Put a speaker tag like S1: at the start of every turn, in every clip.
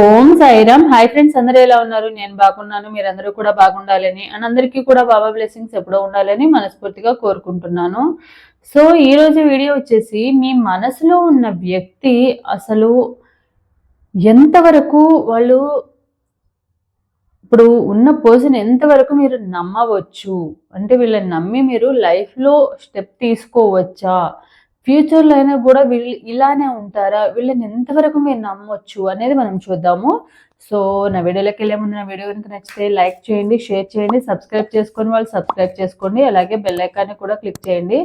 S1: ఓం Sairam. Hi friends అందరూ ఎలా ఉన్నారు? నేను బాగున్నాను మీరందరూ కూడా బాగుండాలని అండ్ అందరికీ కూడా బాబా బ్లెస్సింగ్స్ ఎప్పుడో ఉండాలని మనస్ఫూర్తిగా కోరుకుంటున్నాను. సో ఈ రోజు వీడియో వచ్చేసి మీ మనసులో ఉన్న వ్యక్తి అసలు ఎంతవరకు వాళ్ళు ఇప్పుడు ఉన్న పర్సన్ ఎంతవరకు మీరు నమ్మవచ్చు? అంటే వీళ్ళని నమ్మి మీరు లైఫ్లో స్టెప్ తీసుకోవచ్చా? ఫ్యూచర్లో అయినా కూడా వీళ్ళు ఇలానే ఉంటారా? వీళ్ళని ఎంతవరకు మీరు నమ్మొచ్చు అనేది మనం చూద్దాము. సో నా వీడియోలోకి వెళ్ళే ముందు నా వీడియో కనుక నచ్చితే లైక్ చేయండి షేర్ చేయండి సబ్స్క్రైబ్ చేసుకొని వాళ్ళు సబ్స్క్రైబ్ చేసుకోండి అలాగే బెల్ ఐకాన్ని కూడా క్లిక్ చేయండి.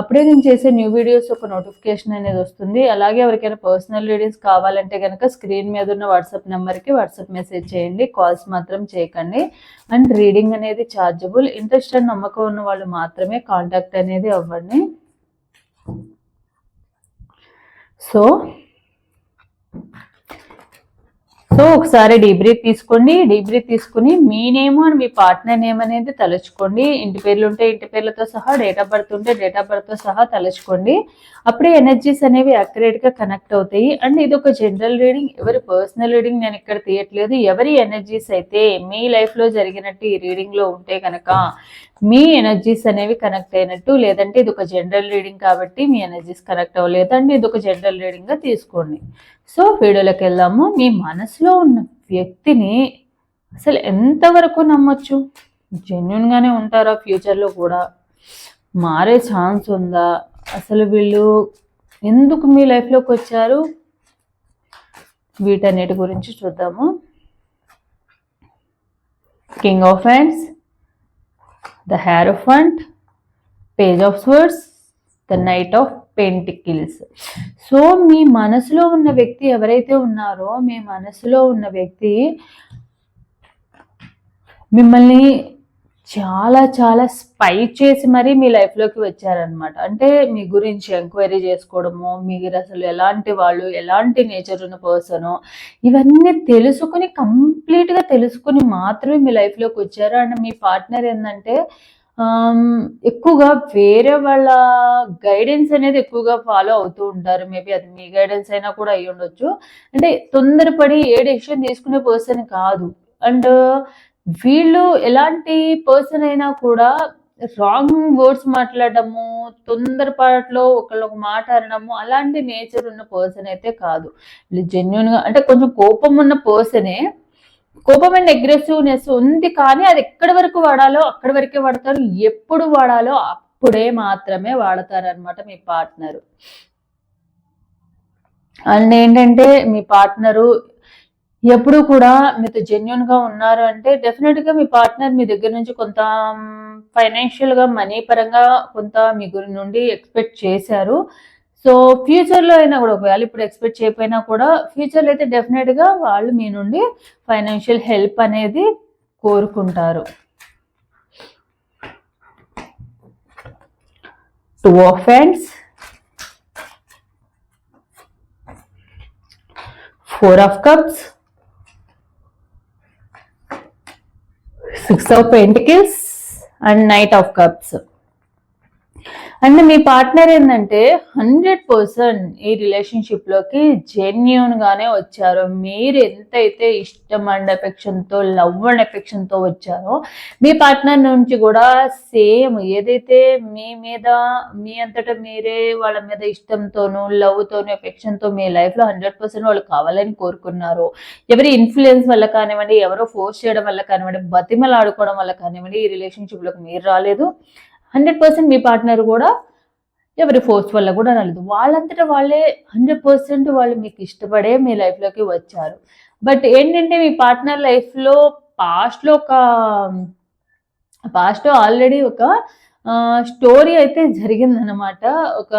S1: అప్పుడే నేను చేసే న్యూ వీడియోస్ ఒక నోటిఫికేషన్ అనేది వస్తుంది. అలాగే ఎవరికైనా పర్సనల్ వీడియోస్ కావాలంటే కనుక స్క్రీన్ మీద ఉన్న వాట్సాప్ నెంబర్కి వాట్సాప్ మెసేజ్ చేయండి కాల్స్ మాత్రం చేయకండి. అండ్ రీడింగ్ అనేది ఛార్జబుల్ ఇంట్రెస్ట్ అండ్ నమ్మకం ఉన్న వాళ్ళు మాత్రమే కాంటాక్ట్ అనేది అవ్వండి. సో సో ఒకసారి డీబ్రీత్ తీసుకోండి. డీబ్రీత్ తీసుకుని మీ నేమ్ అండ్ మీ పార్ట్నర్ నేమ్ అనేది తలుచుకోండి. ఇంటి పేర్లు ఉంటే ఇంటి పేర్లతో సహా డేట్ ఆఫ్ బర్త్ ఉంటే డేట్ ఆఫ్ బర్త్తో సహా తలుచుకోండి. అప్పుడే ఎనర్జీస్ అనేవి అక్యురేట్గా కనెక్ట్ అవుతాయి. అండ్ ఇది ఒక జనరల్ రీడింగ్ ఎవరి పర్సనల్ రీడింగ్ నేను ఇక్కడ తీయట్లేదు. ఎవరి ఎనర్జీస్ అయితే మీ లైఫ్లో జరిగినట్టు ఈ రీడింగ్లో ఉంటే కనుక మీ ఎనర్జీస్ అనేవి కనెక్ట్ అయినట్టు లేదంటే ఇది ఒక జనరల్ రీడింగ్ కాబట్టి మీ ఎనర్జీస్ కనెక్ట్ అవ్వలేదంటే ఇది ఒక జనరల్ రీడింగ్గా తీసుకోండి. సో వీడియోలోకి వెళ్దాము. మీ మనసులో ఉన్న వ్యక్తిని అసలు ఎంతవరకు నమ్మొచ్చు? జెన్యున్గానే ఉంటారా? ఫ్యూచర్లో కూడా మారే ఛాన్స్ ఉందా? అసలు వీళ్ళు ఎందుకు మీ లైఫ్లోకి వచ్చారు? వీటన్నిటి గురించి చూద్దాము. King of friends the hierophant page of swords the knight of pentacles so మీ మనసులో ఉన్న వ్యక్తి ఎవరైతే ఉన్నారో మీ మనసులో ఉన్న వ్యక్తి మిమ్మల్ని చాలా చాలా స్పై చేసి మరీ మీ లైఫ్లోకి వచ్చారనమాట అంటే మీ గురించి ఎంక్వైరీ చేసుకోవడము మీరు అసలు ఎలాంటి వాళ్ళు ఎలాంటి నేచర్ ఉన్న పర్సను ఇవన్నీ తెలుసుకుని కంప్లీట్గా తెలుసుకుని మాత్రమే మీ లైఫ్లోకి వచ్చారు. అండ్ మీ పార్ట్నర్ ఏంటంటే ఎక్కువగా వేరే వాళ్ళ గైడెన్స్ అనేది ఎక్కువగా ఫాలో అవుతూ ఉంటారు. మేబీ అది మీ గైడెన్స్ అయినా కూడా అయ్యి ఉండొచ్చు అంటే తొందరపడి ఏ డెసిషన్ తీసుకునే పర్సన్ కాదు. అండ్ వీళ్ళు ఎలాంటి పర్సన్ అయినా కూడా రాంగ్ వర్డ్స్ మాట్లాడము తొందరపాట్లో ఒకళ్ళు ఒక మాట అనడము అలాంటి నేచర్ ఉన్న పర్సన్ అయితే కాదు. వీళ్ళు జెన్యున్గా అంటే కొంచెం కోపం ఉన్న పర్సనే కోపం అండ్ అగ్రెసివ్నెస్ ఉంది కానీ అది ఎక్కడి వరకు వాడాలో అక్కడి వరకే వాడతారు. ఎప్పుడు వాడాలో అప్పుడే మాత్రమే వాడతారు అనమాట మీ పార్ట్నరు అండ్ ఏంటంటే మీ పార్ట్నరు ఎప్పుడు కూడా మీతో జెన్యున్గా ఉన్నారు అంటే డెఫినెట్గా మీ పార్ట్నర్ మీ దగ్గర నుంచి కొంత um, ఫైనాన్షియల్గా మనీ పరంగా కొంత మీ గురి నుండి ఎక్స్పెక్ట్ చేశారు. సో ఫ్యూచర్లో అయినా కూడా ఒకవేళ ఇప్పుడు ఎక్స్పెక్ట్ చేయకపోయినా కూడా ఫ్యూచర్లో అయితే డెఫినెట్గా వాళ్ళు మీ నుండి ఫైనాన్షియల్ హెల్ప్ అనేది కోరుకుంటారు. Two of friends four of cups six of pentacles and knight of cups and me partner ఏంటంటే హండ్రెడ్ పర్సెంట్ ఈ రిలేషన్షిప్లోకి జెన్యున్ గానే వచ్చారు. మీరు ఎంతైతే ఇష్టం అండ్ ఎఫెక్షన్తో లవ్ అండ్ ఎఫెక్షన్తో వచ్చారో మీ పార్ట్నర్ నుంచి కూడా సేమ్ ఏదైతే మీ మీద మీ అంతటా మీరే వాళ్ళ మీద ఇష్టంతోనూ లవ్తోనూ ఎఫెక్షన్తో మీ లైఫ్లో హండ్రెడ్ పర్సెంట్ వాళ్ళు కావాలని కోరుకున్నారు. ఎవరి ఇన్ఫ్లుయెన్స్ వల్ల కానివ్వండి ఎవరో ఫోర్స్ చేయడం వల్ల కానివ్వండి బతిమలాడుకోవడం వల్ల కానివ్వండి ఈ రిలేషన్షిప్లోకి మీరు రాలేదు. హండ్రెడ్ పర్సెంట్ మీ పార్ట్నర్ కూడా ఎవరి ఫోర్స్ వల్ల కూడా రాలేదు వాళ్ళంతటా వాళ్ళే హండ్రెడ్ పర్సెంట్ వాళ్ళు మీకు ఇష్టపడే మీ లైఫ్లోకి వచ్చారు. బట్ ఏంటంటే మీ పార్ట్నర్ లైఫ్లో పాస్ట్లో ఒక పాస్ట్లో ఆల్రెడీ ఒక స్టోరీ అయితే జరిగిందనమాట ఒక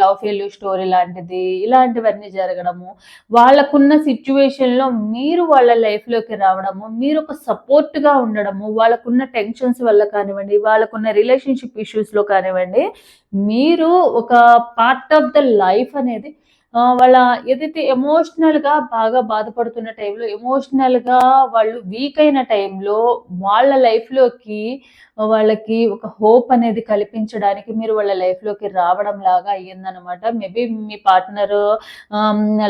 S1: లవ్ ఫెయిల్యూర్ స్టోరీ లాంటిది ఇలాంటివన్నీ జరగడము. వాళ్ళకున్న సిచ్యువేషన్లో మీరు వాళ్ళ లైఫ్లోకి రావడము మీరు ఒక సపోర్ట్గా ఉండడము వాళ్ళకున్న టెన్షన్స్ వల్ల కానివ్వండి వాళ్ళకున్న రిలేషన్షిప్ ఇష్యూస్లో కానివ్వండి మీరు ఒక పార్ట్ ఆఫ్ ద లైఫ్ అనేది వాళ్ళ ఏదైతే ఎమోషనల్గా బాగా బాధపడుతున్న టైంలో ఎమోషనల్గా వాళ్ళు వీక్ అయిన టైంలో వాళ్ళ లైఫ్లోకి వాళ్ళకి ఒక హోప్ అనేది కల్పించడానికి మీరు వాళ్ళ లైఫ్లోకి రావడం లాగా అయ్యిందనమాట మేబీ మీ పార్ట్నర్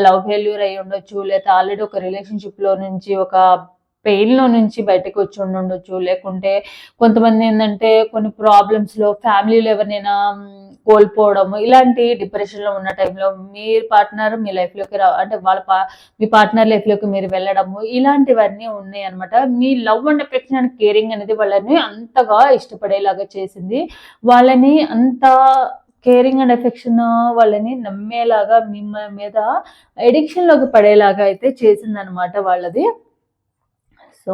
S1: లవ్ ఫెయిల్యూర్ అయి ఉండొచ్చు లేదా ఆల్రెడీ ఒక రిలేషన్షిప్లో నుంచి ఒక పెయిన్లో నుంచి బయటకు వచ్చి ఉండొచ్చు లేకుంటే కొంతమంది ఏంటంటే కొన్ని ప్రాబ్లమ్స్లో ఫ్యామిలీలో ఎవరినైనా కోల్పోవడము ఇలాంటి డిప్రెషన్లో ఉన్న టైంలో మీ పార్ట్నర్ మీ లైఫ్లోకి రా అంటే వాళ్ళ పా మీ పార్ట్నర్ లైఫ్లోకి మీరు వెళ్ళడము ఇలాంటివన్నీ ఉన్నాయి అనమాట మీ love and affection and caring అనేది వాళ్ళని అంతగా ఇష్టపడేలాగా చేసింది. వాళ్ళని అంత కేరింగ్ అండ్ ఎఫెక్షన్ వాళ్ళని నమ్మేలాగా మిమ్మ మీద ఎడిక్షన్లోకి పడేలాగా అయితే చేసింది అనమాట వాళ్ళది. సో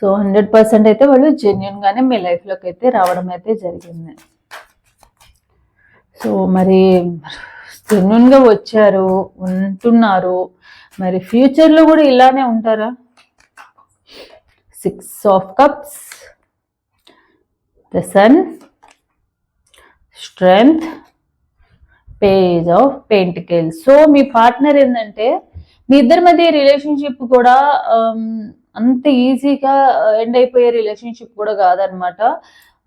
S1: సో హండ్రెడ్ పర్సెంట్ అయితే వాళ్ళు జెన్యున్ గానే మీ లైఫ్లోకి అయితే రావడం అయితే జరిగింది. సో మరి జెన్యున్గా వచ్చారు ఉంటున్నారు. మరి ఫ్యూచర్లో కూడా ఇలానే ఉంటారా? Six of cups the sun strength page of pentacle so me partner ఏంటంటే మీ ఇద్దరి మధ్య రిలేషన్షిప్ కూడా um, అంత ఈజీగా ఎండ్ uh, అయిపోయే రిలేషన్షిప్ కూడా కాదనమాట.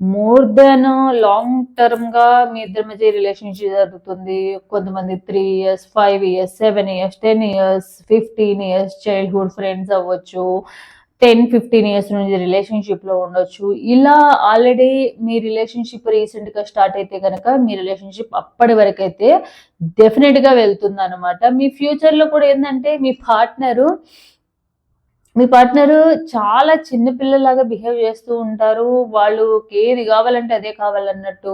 S1: మోర్ దెన్ లాంగ్ టర్మ్గా మీ ఇద్దరి మధ్య రిలేషన్షిప్ జరుగుతుంది. కొంతమంది three years five years seven years ten years fifteen years childhood friends అవ్వచ్చు. టెన్ ఫిఫ్టీన్ ఇయర్స్ నుంచి రిలేషన్షిప్లో ఉండొచ్చు. ఇలా ఆల్రెడీ మీ రిలేషన్షిప్ రీసెంట్గా స్టార్ట్ అయితే కనుక మీ రిలేషన్షిప్ అప్పటి వరకు అయితే డెఫినెట్గా వెళ్తుంది అనమాట మీ ఫ్యూచర్లో కూడా ఏంటంటే మీ పార్ట్నరు మీ పార్ట్నర్ చాలా చిన్న పిల్లలాగా బిహేవ్ చేస్తూ ఉంటారు. వాళ్ళు ఏది కావాలంటే అదే కావాలన్నట్టు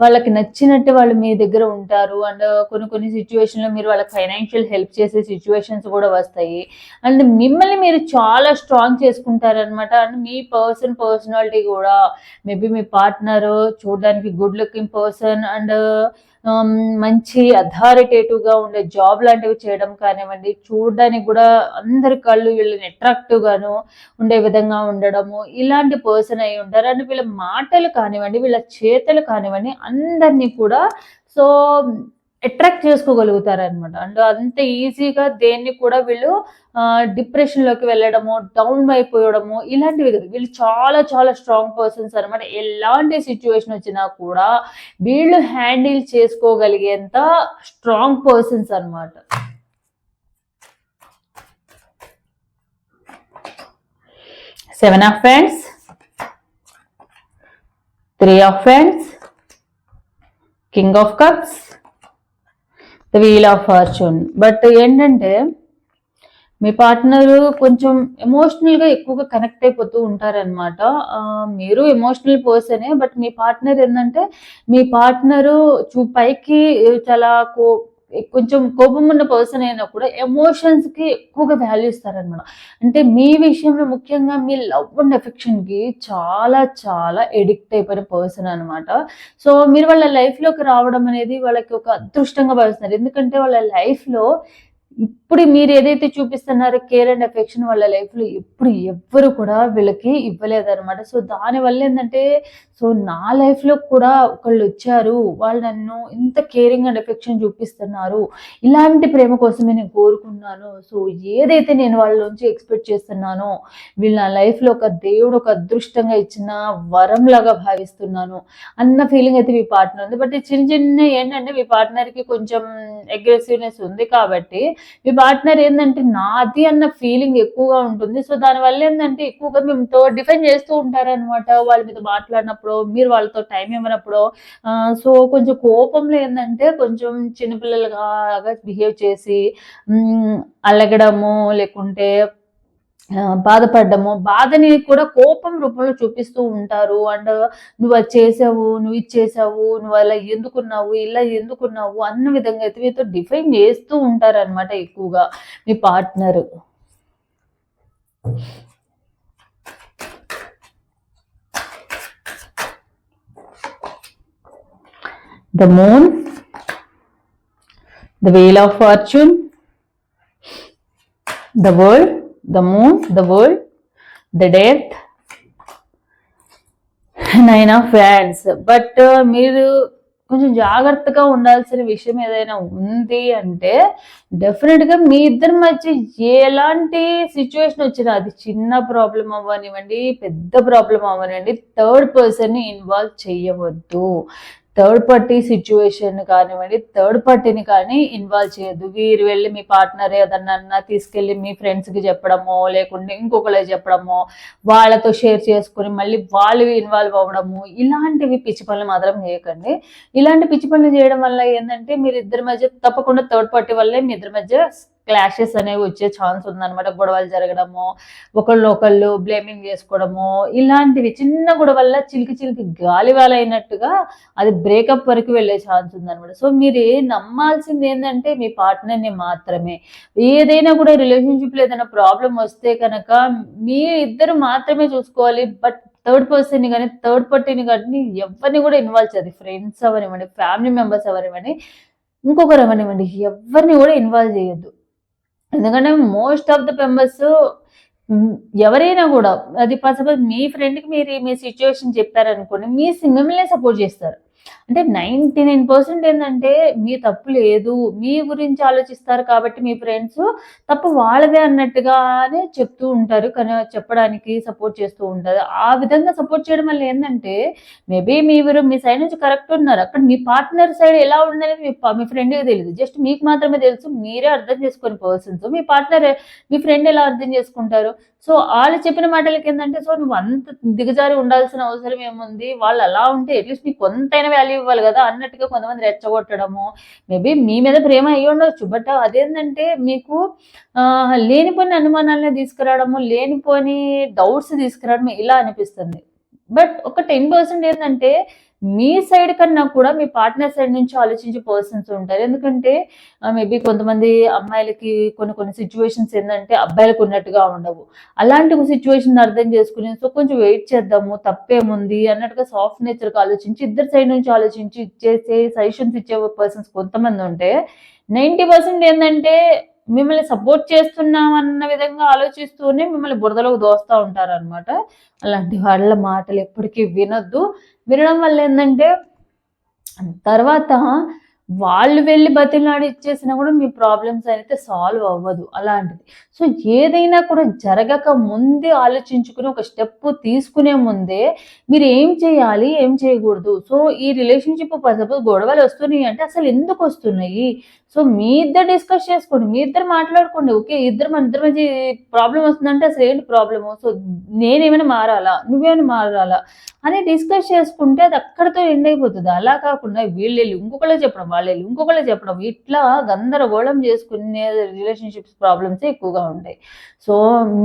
S1: వాళ్ళకి నచ్చినట్టు వాళ్ళు మీ దగ్గర ఉంటారు. అండ్ కొన్ని కొన్ని సిచ్యువేషన్లో మీరు వాళ్ళకి ఫైనాన్షియల్ హెల్ప్ చేసే సిచ్యువేషన్స్ కూడా వస్తాయి. అండ్ మిమ్మల్ని మీరు చాలా స్ట్రాంగ్ చేసుకుంటారనమాట అండ్ మీ పర్సన్ పర్సనాలిటీ కూడా మేబీ మీ పార్ట్నర్ చూడడానికి good looking person and Um, మంచి అథారిటేటివ్గా ఉండే జాబ్ లాంటివి చేయడం కానివ్వండి చూడడానికి కూడా అందరి కళ్ళు వీళ్ళని అట్రాక్టివ్ గాను ఉండే విధంగా ఉండడము ఇలాంటి పర్సన్ అయి ఉంటారు. అండ్ వీళ్ళ మాటలు కానివ్వండి వీళ్ళ చేతలు కానివ్వండి అందరినీ కూడా సో అట్రాక్ట్ చేసుకోగలుగుతారు అనమాట అండ్ అంత ఈజీగా దేన్ని కూడా వీళ్ళు డిప్రెషన్లోకి వెళ్ళడము డౌన్ అయిపోయడము ఇలాంటివి వీళ్ళు చాలా చాలా స్ట్రాంగ్ పర్సన్స్ అనమాట ఎలాంటి సిచ్యువేషన్ వచ్చినా కూడా వీళ్ళు హ్యాండిల్ చేసుకోగలిగేంత స్ట్రాంగ్ పర్సన్స్ అనమాట seven of friends three of friends king of cups the wheel of fortune but ఏంటంటే మీ పార్ట్నర్ కొంచెం ఎమోషనల్గా ఎక్కువగా కనెక్ట్ అయిపోతూ ఉంటారనమాట మీరు ఎమోషనల్ పర్సనే బట్ మీ పార్ట్నర్ ఏంటంటే మీ పార్ట్నరు చూ పైకి చాలా కో కొంచెం కోపం ఉన్న పర్సన్ అయినా కూడా ఎమోషన్స్కి ఎక్కువగా వాల్యూ ఇస్తారనమాట అంటే మీ విషయంలో ముఖ్యంగా మీ లవ్ అండ్ ఎఫెక్షన్కి చాలా చాలా ఎడిక్ట్ అయిపోయిన పర్సన్ అనమాట సో మీరు వాళ్ళ లైఫ్లోకి రావడం అనేది వాళ్ళకి ఒక అదృష్టంగా భావిస్తున్నారు. ఎందుకంటే వాళ్ళ లైఫ్లో ఇప్పుడు మీరు ఏదైతే చూపిస్తున్నారో కేర్ అండ్ అఫెక్షన్ వాళ్ళ లైఫ్లో ఇప్పుడు ఎప్పుడు ఎవ్వరు కూడా వీళ్ళకి ఇవ్వలేదన్నమాట. సో దానివల్ల ఏంటంటే సో నా లైఫ్లో కూడా ఒకళ్ళు వచ్చారు వాళ్ళు నన్ను ఇంత కేరింగ్ అండ్ ఎఫెక్షన్ చూపిస్తున్నారు ఇలాంటి ప్రేమ కోసమే నేను కోరుకున్నాను సో ఏదైతే నేను వాళ్ళ నుంచి ఎక్స్పెక్ట్ చేస్తున్నానో వీళ్ళు నా లైఫ్లో ఒక దేవుడు ఒక అదృష్టంగా ఇచ్చిన వరంలాగా భావిస్తున్నాను అన్న ఫీలింగ్ అయితే మీ పార్ట్నర్ ఉంది. బట్ చిన్న చిన్న ఏంటంటే మీ పార్ట్నర్కి కొంచెం అగ్రెసివ్నెస్ ఉంది కాబట్టి మీ పార్ట్నర్ ఏంటంటే నాది అన్న ఫీలింగ్ ఎక్కువగా ఉంటుంది. సో దానివల్ల ఏంటంటే ఎక్కువగా మీతో డిఫెండ్ చేస్తూ ఉంటారనమాట వాళ్ళ మీద మాట్లాడినప్పుడు మీరు వాళ్ళతో టైం ఇవ్వనప్పుడు. సో కొంచెం కోపంలో ఏంటంటే కొంచెం చిన్నపిల్లలుగా బిహేవ్ చేసి అలగడము లేకుంటే బాధపడ్డము. బాధని కూడా కోపం రూపంలో చూపిస్తూ ఉంటారు. అండ్ నువ్వు అది చేసావు నువ్వు ఇది చేసావు నువ్వు అలా ఎందుకున్నావు ఇలా ఎందుకున్నావు అన్న విధంగా అయితే మీతో డిఫైన్ చేస్తూ ఉంటారు అనమాట ఎక్కువగా మీ partner. The moon the wheel of fortune the world the moon, the world, the death, nine of wands but మీరు కొంచెం జాగ్రత్తగా ఉండాల్సిన విషయం ఏదైనా ఉంది అంటే డెఫినెట్గా మీ ఇద్దరి మధ్య ఎలాంటి సిచ్యువేషన్ వచ్చినా అది చిన్న ప్రాబ్లం అవ్వనివ్వండి పెద్ద ప్రాబ్లం అవ్వనివ్వండి థర్డ్ పర్సన్ని ఇన్వాల్వ్ చేయవద్దు. థర్డ్ పార్టీ సిచ్యువేషన్ కానివ్వండి థర్డ్ పార్టీని కానీ ఇన్వాల్వ్ చేయొద్దు. వీరు వెళ్ళి మీ పార్ట్నర్ ఏదన్నా తీసుకెళ్ళి మీ ఫ్రెండ్స్కి చెప్పడమో లేకుంటే ఇంకొకరికి చెప్పడమో వాళ్ళతో షేర్ చేసుకుని మళ్ళీ వాళ్ళు ఇన్వాల్వ్ అవ్వడము ఇలాంటివి పిచ్చి పనులు మాత్రం చేయకండి. ఇలాంటి పిచ్చి పనులు చేయడం వల్ల ఏంటంటే మీరు ఇద్దరి మధ్య తప్పకుండా థర్డ్ పార్టీ వల్లే మీ ఇద్దరి మధ్య క్లాషెస్ అనేవి వచ్చే ఛాన్స్ ఉందన్నమాట గొడవలు జరగడము ఒకళ్ళు ఒకళ్ళు బ్లేమింగ్ చేసుకోవడము ఇలాంటివి చిన్న గొడవల్ల చిలికి చిలికి గాలివాలైనట్టుగా అది బ్రేకప్ వరకు వెళ్ళే ఛాన్స్ ఉందన్నమాట. సో మీరు నమ్మాల్సింది ఏంటంటే మీ పార్ట్నర్ని మాత్రమే. ఏదైనా కూడా రిలేషన్షిప్లో ఏదైనా ప్రాబ్లం వస్తే కనుక మీ ఇద్దరు మాత్రమే చూసుకోవాలి బట్ థర్డ్ పర్సన్ కానీ థర్డ్ పార్టీని కానీ ఎవరిని కూడా ఇన్వాల్వ్ చేయాలి. ఫ్రెండ్స్ అవనివ్వండి ఫ్యామిలీ మెంబర్స్ అవనివ్వండి ఇంకొకరు అవనివ్వండి ఎవరిని కూడా ఇన్వాల్వ్ చేయొద్దు. ఎందుకంటే మోస్ట్ ఆఫ్ ద మెంబర్స్ ఎవరైనా కూడా అది సపోజ్ మీ ఫ్రెండ్కి మీరు మీ సిచ్యువేషన్ చెప్పారనుకోండి మీ మిమ్మల్ని సపోర్ట్ చేస్తారు. అంటే నైంటీ నైన్ పర్సెంట్ ఏంటంటే మీ తప్పు లేదు మీ గురించి ఆలోచిస్తారు కాబట్టి మీ ఫ్రెండ్స్ తప్పు వాళ్ళదే అన్నట్టుగానే చెప్తూ ఉంటారు కానీ చెప్పడానికి సపోర్ట్ చేస్తూ ఉంటారు. ఆ విధంగా సపోర్ట్ చేయడం వల్ల ఏంటంటే మేబీ మీరు మీ సైడ్ నుంచి కరెక్ట్ ఉన్నారు. అక్కడ మీ పార్ట్నర్ సైడ్ ఎలా ఉందనేది మీ మీ ఫ్రెండ్కి తెలియదు జస్ట్ మీకు మాత్రమే తెలుసు మీరే అర్థం చేసుకుని పర్సన్స్ మీ పార్ట్నర్ మీ ఫ్రెండ్ ఎలా అర్థం చేసుకుంటారు? సో వాళ్ళు చెప్పిన మాటలకి ఏంటంటే సో నువ్వు అంత దిగజారి ఉండాల్సిన అవసరం ఏముంది? వాళ్ళు అలా ఉంటే అట్లీస్ట్ నీకు కొంతైనా వాల్యూ ఇవ్వాలి కదా? అన్నట్టుగా కొంతమంది రెచ్చగొట్టడము. మేబీ మీ మీద ప్రేమ అయ్యి ఉండవచ్చు బట్ అదేంటంటే మీకు లేనిపోయిన అనుమానాలని తీసుకురావడము లేనిపోని డౌట్స్ తీసుకురావడం ఇలా అనిపిస్తుంది. బట్ ఒక టెన్ పర్సెంట్ ఏంటంటే మీ సైడ్ కన్నా కూడా మీ పార్ట్నర్ సైడ్ నుంచి ఆలోచించే పర్సన్స్ ఉంటారు. ఎందుకంటే మేబీ కొంతమంది అమ్మాయిలకి కొన్ని కొన్ని సిచ్యువేషన్స్ ఏంటంటే అబ్బాయిలకు ఉన్నట్టుగా ఉండవు. అలాంటి సిచ్యువేషన్ అర్థం చేసుకుని సో కొంచెం వెయిట్ చేద్దాము తప్పేముంది అన్నట్టుగా సాఫ్ట్ నేచర్కి ఆలోచించి ఇద్దరు సైడ్ నుంచి ఆలోచించి ఇచ్చేసే సజెషన్స్ ఇచ్చే పర్సన్స్ కొంతమంది ఉంటే నైంటీ పర్సెంట్ ఏంటంటే మిమ్మల్ని సపోర్ట్ చేస్తున్నామన్న విధంగా ఆలోచిస్తూనే మిమ్మల్ని బురదలోకి దోస్తూ ఉంటారు అనమాట అలాంటి వాళ్ళ మాటలు ఎప్పటికీ వినొద్దు. వినడం వల్ల ఏంటంటే తర్వాత వాళ్ళు వెళ్ళి బతిలాడి ఇచ్చేసినా కూడా మీ ప్రాబ్లమ్స్ అయితే సాల్వ్ అవ్వదు. అలాంటిది. సో ఏదైనా కూడా జరగక ముందే ఆలోచించుకుని ఒక స్టెప్ తీసుకునే ముందే మీరు ఏం చేయాలి ఏం చేయకూడదు? సో ఈ రిలేషన్షిప్ సపోజ్ గొడవలు వస్తున్నాయి అంటే అసలు ఎందుకు వస్తున్నాయి? సో మీ ఇద్దరు డిస్కస్ చేసుకోండి మీ ఇద్దరు మాట్లాడుకోండి. ఓకే ఇద్దరు మన ఇద్దరు మంచి ప్రాబ్లం వస్తుందంటే అసలు ఏంటి ప్రాబ్లము? సో నేనేమైనా మారాలా? నువ్వేమైనా మారాలా? అని డిస్కస్ చేసుకుంటే అది అక్కడితో ఎండ్ అయిపోతుంది. అలా కాకుండా వీళ్ళు వెళ్ళి ఇంకొకళ్ళే చెప్పడం వాళ్ళు వెళ్ళి ఇంకొకళ్ళే చెప్పడం ఇట్లా గందరగోళం చేసుకునే రిలేషన్షిప్స్ ప్రాబ్లమ్స్ ఎక్కువగా ఉంటాయి. సో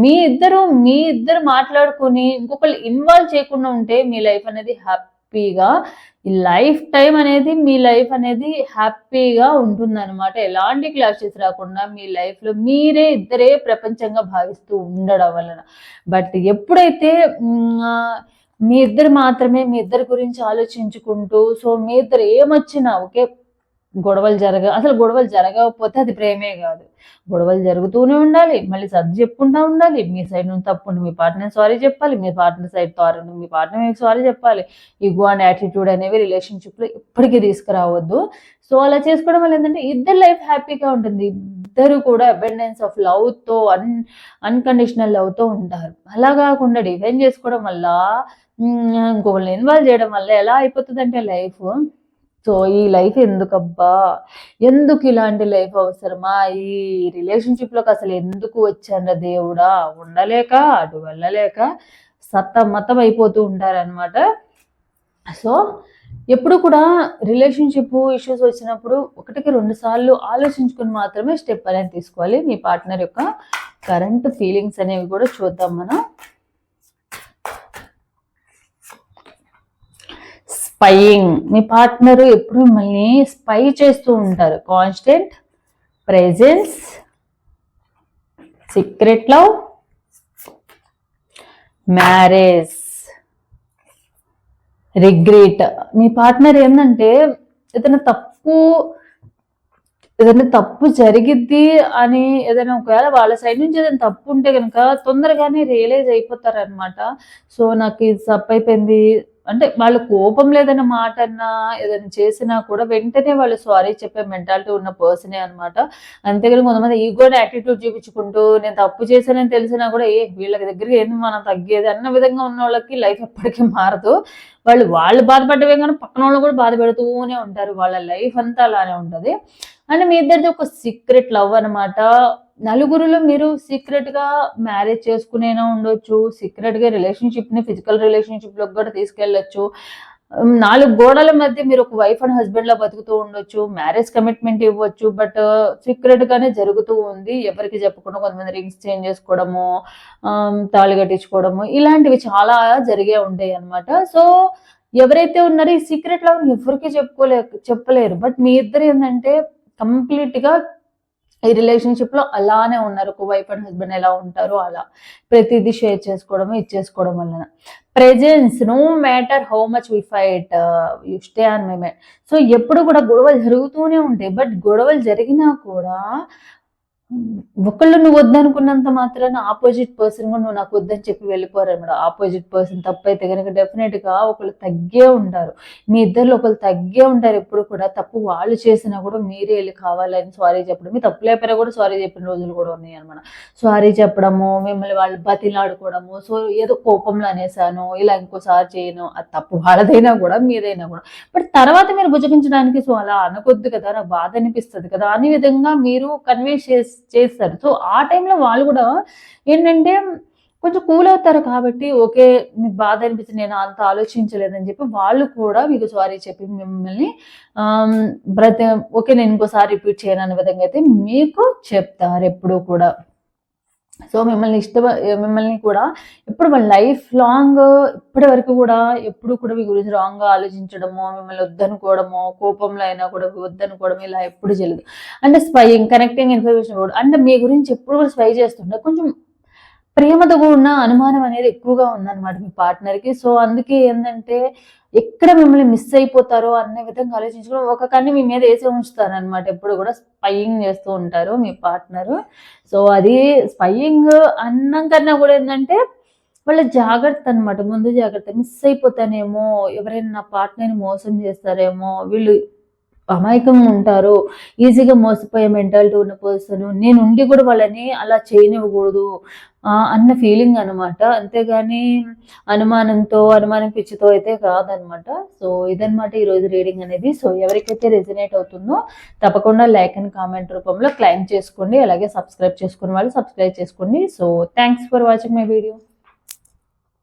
S1: మీ ఇద్దరు మీ ఇద్దరు మాట్లాడుకుని ఇంకొకళ్ళు ఇన్వాల్వ్ చేయకుండా ఉంటే మీ లైఫ్ అనేది హ్యాపీ హ్యాపీగా ఈ లైఫ్ టైం అనేది మీ లైఫ్ అనేది హ్యాపీగా ఉంటుందన్నమాట. ఎలాంటి క్లాషెస్ రాకుండా మీ లైఫ్లో మీరే ఇద్దరే ప్రపంచంగా భావిస్తూ ఉండడం వలన. బట్ ఎప్పుడైతే మీ ఇద్దరు మాత్రమే మీ ఇద్దరి గురించి ఆలోచించుకుంటూ సో మీ ఇద్దరు ఏమొచ్చినా ఓకే గొడవలు జరగ అసలు గొడవలు జరగకపోతే అది ప్రేమే కాదు. గొడవలు జరుగుతూనే ఉండాలి మళ్ళీ సర్ది చెప్పుకుంటూ ఉండాలి. మీ సైడ్ నుంచి తప్పుండి మీ పార్ట్నర్ సారీ చెప్పాలి మీ పార్ట్నర్ సైడ్ సారీ మీ పార్ట్నర్ మీకు సారీ చెప్పాలి. ఈగో అండ్ యాటిట్యూడ్ అనేవి రిలేషన్షిప్లో ఎప్పటికీ తీసుకురావద్దు. సో అలా చేసుకోవడం వల్ల ఏంటంటే ఇద్దరు లైఫ్ హ్యాపీగా ఉంటుంది. ఇద్దరు కూడా అబెండెన్స్ ఆఫ్ లవ్తో అన్ అన్కండిషనల్ లవ్తో ఉంటారు. అలా కాకుండా డిఫైన్ చేసుకోవడం వల్ల ఇంకొకరిని ఇన్వాల్వ్ చేయడం వల్ల ఎలా అయిపోతుంది అంటే లైఫ్ సో ఈ లైఫ్ ఎందుకబ్బా? ఎందుకు ఇలాంటి లైఫ్ అవసరమా? ఈ రిలేషన్షిప్లోకి అసలు ఎందుకు వచ్చాను దేవుడా? ఉండలేక అటు వెళ్ళలేక సత్తమతం అయిపోతూ ఉంటారనమాట సో ఎప్పుడు కూడా రిలేషన్షిప్ ఇష్యూస్ వచ్చినప్పుడు ఒకటికి రెండు సార్లు ఆలోచించుకుని మాత్రమే స్టెప్ అనేది తీసుకోవాలి. మీ పార్ట్నర్ యొక్క కరెంట్ ఫీలింగ్స్ అనేవి కూడా చూద్దాం మనం. స్పైయింగ్ మీ పార్ట్నర్ ఎప్పుడు మిమ్మల్ని స్పై చేస్తూ ఉంటారు. Constant presence secret love marriage regret మీ పార్ట్నర్ ఏంటంటే ఏదైనా తప్పు ఏదైనా తప్పు జరిగిద్ది అని ఏదైనా ఒకవేళ వాళ్ళ సైడ్ నుంచి ఏదైనా తప్పు ఉంటే కనుక తొందరగానే రియలైజ్ అయిపోతారు అనమాట సో నాకు ఇది తప్పు అయిపోయింది అంటే వాళ్ళు కోపం లేదన్న మాట అన్నా ఏదైనా చేసినా కూడా వెంటనే వాళ్ళు సారీ చెప్పే మెంటాలిటీ ఉన్న పర్సనే అనమాట అంతేగాని కొంతమంది ఈగోని యాటిట్యూడ్ చూపించుకుంటూ నేను తప్పు చేశానని తెలిసినా కూడా ఏ వీళ్ళకి దగ్గరికి ఏంది మనం తగ్గేది? అన్న విధంగా ఉన్న వాళ్ళకి లైఫ్ ఎప్పటికీ మారదు. వాళ్ళు వాళ్ళు బాధపడ్డవే కానీ పక్కన వాళ్ళు కూడా బాధ పెడుతూనే ఉంటారు. వాళ్ళ లైఫ్ అంతా అలానే ఉంటుంది. అండ్ మీ ఇద్దరిది ఒక సీక్రెట్ లవ్ అనమాట నలుగురిలో మీరు సీక్రెట్గా మ్యారేజ్ చేసుకునేనా ఉండొచ్చు సీక్రెట్గా రిలేషన్షిప్ని ఫిజికల్ రిలేషన్షిప్ కూడా తీసుకెళ్ళొచ్చు. నాలుగు గోడల మధ్య మీరు ఒక వైఫ్ అండ్ హస్బెండ్ లా బతుకుతూ ఉండొచ్చు మ్యారేజ్ కమిట్మెంట్ ఇవ్వచ్చు బట్ సీక్రెట్ గానే జరుగుతూ ఉంది. ఎవరికి చెప్పకుండా కొంతమంది రింగ్స్ చేంజ్ చేసుకోవడము తాళి కట్టించుకోవడము ఇలాంటివి చాలా జరిగే ఉంటాయి అన్నమాట. సో ఎవరైతే ఉన్నారో ఈ సీక్రెట్ లవ్ ఎవరికి చెప్పుకోలే చెప్పలేరు. బట్ మీ ఇద్దరు ఏంటంటే కంప్లీట్గా ఈ రిలేషన్షిప్లో అలానే ఉన్నారు. ఒక వైఫ్ అండ్ హస్బెండ్ ఎలా ఉంటారో అలా. ప్రతిదీ షేర్ చేసుకోవడం ఇచ్చేసుకోవడం వలన presence no matter how much we fight you stay on my so ఎప్పుడు కూడా గొడవలు జరుగుతూనే ఉంటాయి. బట్ గొడవలు జరిగినా కూడా ఒకళ్ళు నువ్వు వద్దనుకున్నంత మాత్రాన ఆపోజిట్ పర్సన్ కూడా నువ్వు నాకు వద్దని చెప్పి వెళ్ళిపోరు అనమాట. ఆపోజిట్ పర్సన్ తప్పైతే కనుక డెఫినెట్గా ఒకళ్ళు తగ్గే ఉంటారు. మీ ఇద్దరు ఒకళ్ళు తగ్గే ఉంటారు ఎప్పుడు కూడా. తప్పు వాళ్ళు చేసినా కూడా మీరే వెళ్ళి కావాలని సారీ చెప్పడం. మీ తప్పు లేకపోయినా కూడా సారీ చెప్పిన రోజులు కూడా ఉన్నాయి అనమాట. సారీ చెప్పడము మిమ్మల్ని వాళ్ళు బతిలాడుకోవడము సో ఏదో కోపంలో అనేసాను ఇలా ఇంకోసారి చేయను అది తప్పు వాళ్ళదైనా కూడా మీదైనా కూడా. బట్ తర్వాత మీరు భుజపించడానికి సో అలా అనకొద్దు కదా. నాకు బాధ అనిపిస్తుంది కదా. అనే విధంగా మీరు చేసి చేస్తారు. సో ఆ టైంలో వాళ్ళు కూడా ఏంటంటే కొంచెం కూల్ అవుతారు కాబట్టి ఓకే మీకు బాధ అనిపిస్తుంది నేను అంత ఆలోచించలేదని చెప్పి వాళ్ళు కూడా మీకు సారీ చెప్పి మిమ్మల్ని బ్రత ఓకే నేను ఇంకోసారి రిపీట్ చేయను అనే విధంగా అయితే మీకు చెప్తారు ఎప్పుడూ కూడా. సో మిమ్మల్ని ఇష్ట మిమ్మల్ని కూడా ఎప్పుడు వాళ్ళ లైఫ్ లాంగ్ ఇప్పటి వరకు కూడా ఎప్పుడు కూడా మీ గురించి రాంగ్గా ఆలోచించడము మిమ్మల్ని వద్దనుకోవడము కోపంలో అయినా కూడా వద్దనుకోవడం ఇలా ఎప్పుడు చేయలేదు అంటే స్పైయింగ్ కనెక్టింగ్ ఇన్ఫర్మేషన్ కూడా అంటే మీ గురించి ఎప్పుడు కూడా స్పై చేస్తుంటే కొంచెం ప్రేమతో కూడిన అనుమానం అనేది ఎక్కువగా ఉందన్నమాట మీ పార్ట్నర్కి. సో అందుకే ఏంటంటే ఎక్కడ మిమ్మల్ని మిస్ అయిపోతారో అనే విధంగా ఆలోచించుకుని ఒక కన్ను మీ మీద వేసి ఉంచుతారనమాట ఎప్పుడు కూడా స్పయింగ్ చేస్తూ ఉంటారు మీ పార్ట్నర్. సో అది స్పైయింగ్ అన్నం కన్నా కూడా ఏంటంటే వాళ్ళ జాగ్రత్త అనమాట ముందు జాగ్రత్త. మిస్ అయిపోతానేమో ఎవరైనా నా పార్ట్నర్ని మోసం చేస్తారేమో వీళ్ళు అమాయకంగా ఉంటారు. ఈజీగా మోసపోయే మెంటాలిటీ ఉన్న పర్సన్ నేను ఉండి కూడా వాళ్ళని అలా చేయనివ్వకూడదు. అన్న ఫీలింగ్ అనమాట అంతేగాని అనుమానంతో అనుమానం పిచ్చితో అయితే కాదనమాట సో ఇదనమాట ఈరోజు రీడింగ్ అనేది. సో ఎవరికైతే రెజినేట్ అవుతుందో తప్పకుండా లైక్ అండ్ కామెంట్ రూపంలో క్లైమ్ చేసుకోండి. అలాగే సబ్స్క్రైబ్ చేసుకున్న వాళ్ళు సబ్స్క్రైబ్ చేసుకోండి. So thanks for watching my video.